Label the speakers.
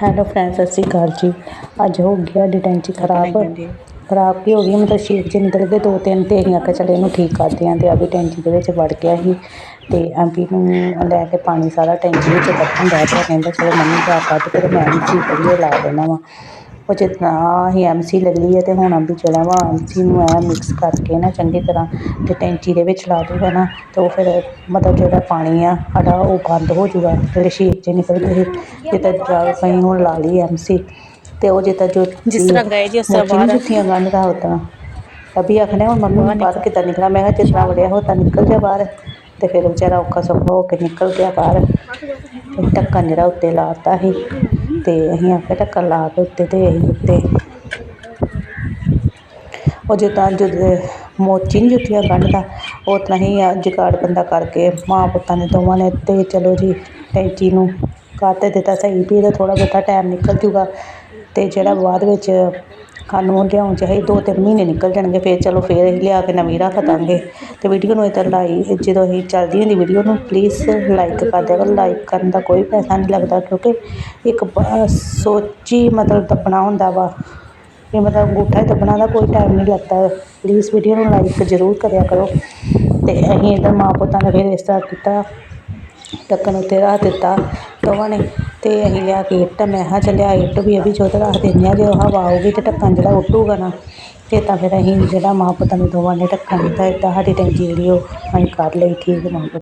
Speaker 1: Hello friends ਸਤਿ ਸ਼੍ਰੀ ਅਕਾਲ ਜੀ। ਅੱਜ ਹੋ ਗਿਆ ਡਿਟੈਂਚੀ ਖਰਾਬ। ਖਰਾਬ ਕੀ ਹੋ ਗਈ ਮਤਲਬ ਸ਼ੇਪ ਜਿਹੇ ਨਿਕਲ ਗਏ ਦੋ ਤਿੰਨ ਤੇ ਅਸੀਂ ਆਖਿਆ ਚੱਲ ਇਹਨੂੰ ਠੀਕ ਕਰਦੇ ਹਾਂ ਅਤੇ ਅਭੀ ਟੈਂਕੀ ਦੇ ਵਿੱਚ ਵੜ ਗਿਆ ਸੀ। ਅਤੇ ਅਭੀ ਨੂੰ ਲੈ ਕੇ ਪਾਣੀ ਸਾਰਾ ਟੈਂਕੀ ਵਿੱਚ ਕੱਢਣ ਡਿਆ ਪਿਆ ਕਹਿੰਦਾ ਚਲੋ ਮੰਮੀ ਜਾ ਕੱਢ ਤੇ ਮੈਂ ਵੀ ਠੀਕ ਕਰੀਏ ਲਾ ਦੇਣਾ ਵਾ। ਉਹ ਜਿੱਦਾਂ ਅਸੀਂ ਐਮ ਸੀ ਲੈ ਲਈ ਹੈ ਅਤੇ ਹੁਣ ਅਭੀ ਜਿਹੜਾ ਵਾ ਐਮ ਸੀ ਨੂੰ ਐ ਮਿਕਸ ਕਰਕੇ ਨਾ ਚੰਗੀ ਤਰ੍ਹਾਂ ਅਤੇ ਟੈਂਕੀ ਦੇ ਵਿੱਚ ਲਾ ਦੂਗਾ ਨਾ ਅਤੇ ਉਹ ਫਿਰ ਮਤਲਬ ਜਿਹੜਾ ਪਾਣੀ ਆ ਸਾਡਾ ਉਹ ਬੰਦ ਹੋ ਜਾਊਗਾ ਜਿਹੜੇ ਸ਼ੇਪ ਜਿਹੇ ਨਿਕਲਦੇ ਸੀ ਜਿੱਦਾਂ ਜਾ ਅਸੀਂ ਹੁਣ ਲਾ ਲਈ ਐਮ ਸੀ ਅਤੇ ਉਹ ਜਿੱਦਾਂ ਜੋ
Speaker 2: ਜਿਸ ਤਰ੍ਹਾਂ ਗਏ ਜੀ ਉਸ ਤਰ੍ਹਾਂ ਬਾਹਰ।
Speaker 1: ਜੁੱਤੀਆਂ ਗੰਢਦਾ ਉੱਦਾਂ। ਅਭੀ ਆਖਣੇ ਹੁਣ ਮੰਮੀ ਨੂੰ ਬਾਹਰ ਕਿੱਦਾਂ ਨਿਕਲਾਂ? ਮੈਂ ਕਿਹਾ ਜਿਸ ਤਰ੍ਹਾਂ ਵੜਿਆ ਹੋ ਤਾਂ ਨਿਕਲ ਜਾ ਬਾਹਰ। ਅਤੇ ਫਿਰ ਵਿਚਾਰਾ ਔਖਾ ਸੌਖਾ ਹੋ ਕੇ ਨਿਕਲ ਗਿਆ ਬਾਹਰ। ਤੇ ਢੱਕਣ ਜਿਹੜਾ ਉੱਤੇ ਲਾ ਦਿੱਤਾ ਸੀ। ਅਤੇ ਅਸੀਂ ਆਪੇ ਢੱਕਣ ਲਾ ਕੇ ਉੱਤੇ ਅਤੇ ਅਸੀਂ ਉੱਤੇ। ਉਹ ਜਿੱਦਾਂ ਜਦੋਂ ਮੋਚੀ ਨਹੀਂ ਜੁੱਤੀਆਂ ਕੱਢਦਾ, ਉਹ ਤਰ੍ਹਾਂ ਹੀ ਆ ਜੁਗਾੜ ਬੰਦਾ ਕਰਕੇ ਮਾਂ ਪੁੱਤਾਂ ਨੇ ਦੋਵਾਂ ਨੇ ਅਤੇ ਚਲੋ ਜੀ ਟੈਂਕੀ ਨੂੰ ਕਰ ਤਾਂ ਦਿੱਤਾ ਸਹੀ ਵੀ ਇਹਦਾ ਥੋੜ੍ਹਾ ਬਹੁਤਾ ਟਾਈਮ ਨਿਕਲ ਜੂਗਾ ਅਤੇ ਜਿਹੜਾ ਬਾਅਦ ਵਿੱਚ ਸਾਨੂੰ ਲਿਆਉਣ 'ਚ ਅਸੀਂ ਦੋ ਤਿੰਨ ਮਹੀਨੇ ਨਿਕਲ ਜਾਣਗੇ, ਫਿਰ ਚਲੋ ਫਿਰ ਅਸੀਂ ਲਿਆ ਕੇ ਨਵੀਂ ਰੱਖ ਦਾਂਗੇ। ਅਤੇ ਵੀਡੀਓ ਨੂੰ ਇੱਧਰ ਲਾਈ ਜਦੋਂ ਅਸੀਂ ਚੱਲਦੀ ਹੁੰਦੀ ਵੀਡੀਓ ਨੂੰ ਪਲੀਜ਼ ਲਾਈਕ ਕਰ ਦਿਆ ਕਰੋ। ਲਾਈਕ ਕਰਨ ਦਾ ਕੋਈ ਪੈਸਾ ਨਹੀਂ ਲੱਗਦਾ ਕਿਉਂਕਿ ਇੱਕ ਬ- ਸੋਚੀ ਮਤਲਬ ਦੱਬਣਾ ਹੁੰਦਾ ਵਾ। ਇਹ ਮਤਲਬ ਅੰਗੂਠਾ ਦੱਬਣਾ ਦਾ ਕੋਈ ਟਾਈਮ ਨਹੀਂ ਲੱਗਦਾ। ਪਲੀਜ਼ ਵੀਡੀਓ ਨੂੰ ਲਾਈਕ ਜ਼ਰੂਰ ਕਰਿਆ ਕਰੋ। ਅਤੇ ਅਸੀਂ ਇੱਧਰ ਮਾਂ ਪੁੱਤਾਂ ਨੇ ਫਿਰ ਇਸ ਤਰ੍ਹਾਂ ਕੀਤਾ। ਢੱਕਣ ਉੱਤੇ ਰੱਖ ਦਿੱਤਾ। ਦੋਵਾਂ ਨੇ ਅਤੇ ਅਸੀਂ ਲਿਆ ਕੇ ਇੱਟ, ਮੈਂ ਕਿਹਾ ਚੱਲਿਆ ਇੱਟ ਵੀ ਇਹ ਵੀ ਚੁੱਕ ਰੱਖ ਦਿੰਦੇ ਹਾਂ, ਜੇ ਉਹ ਹਵਾ ਆਊਗੀ ਤਾਂ ਢੱਕਣ ਜਿਹੜਾ ਉੱਡੂਗਾ ਨਾ ਅਤੇ ਤਾਂ ਫਿਰ ਅਸੀਂ ਜਿਹੜਾ ਮਾਂ ਪੁੱਤਾਂ ਨੇ ਦੋਵਾਂ ਨੇ ਢੱਕਣ ਦਿੱਤਾ, ਇੱਦਾਂ ਸਾਡੀ ਟੈਂਕੀ ਜਿਹੜੀ ਉਹ ਅਸੀਂ ਕਰ ਲਈ ਠੀਕ ਮਾਂ ਪੁੱਤ।